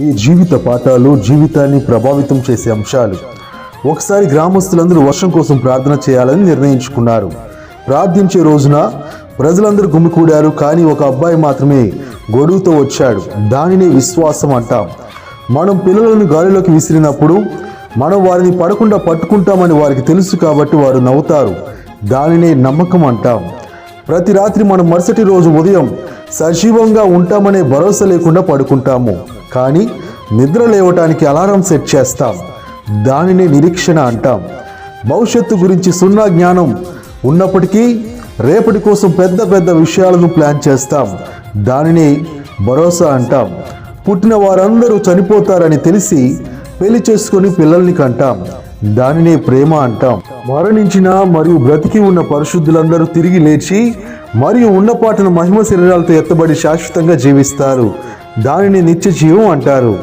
ఈ జీవిత పాఠాలు జీవితాన్ని ప్రభావితం చేసే అంశాలు. ఒకసారి గ్రామస్తులందరూ వర్షం కోసం ప్రార్థన చేయాలని నిర్ణయించుకున్నారు. ప్రార్థించే రోజున ప్రజలందరూ గుమికూడారు కానీ ఒక అబ్బాయి మాత్రమే గొడుగుతో వచ్చాడు. దానినే విశ్వాసం అంటాం. మనం పిల్లలను గాలిలోకి విసిరినప్పుడు మనం వారిని పడకుండా పట్టుకుంటామని వారికి తెలుసు కాబట్టి వారు నవ్వుతారు. దానినే నమ్మకం అంటాం. ప్రతి రాత్రి మనం మరుసటి రోజు ఉదయం సజీవంగా ఉంటామనే భరోసా లేకుండా పడుకుంటాము. కానీ నిద్ర లేవటానికి అలారం సెట్ చేస్తాం. దానిని నిరీక్షణ అంటాం. భవిష్యత్తు గురించి సున్నా జ్ఞానం ఉన్నప్పటికీ రేపటి కోసం పెద్ద పెద్ద విషయాలను ప్లాన్ చేస్తాం. దానిని భరోసా అంటాం. పుట్టిన వారందరూ చనిపోతారని తెలిసి పెళ్ళి చేసుకొని పిల్లల్ని కంటాం. దానినే ప్రేమ అంటాం. మరణించిన మరియు బ్రతికి ఉన్న పరిశుద్ధులందరూ తిరిగి లేచి మరియు ఉన్నపాటున మహిమ శరీరాలతో ఎత్తబడి శాశ్వతంగా జీవిస్తారు. దానిని నిత్య జీవం అంటారు.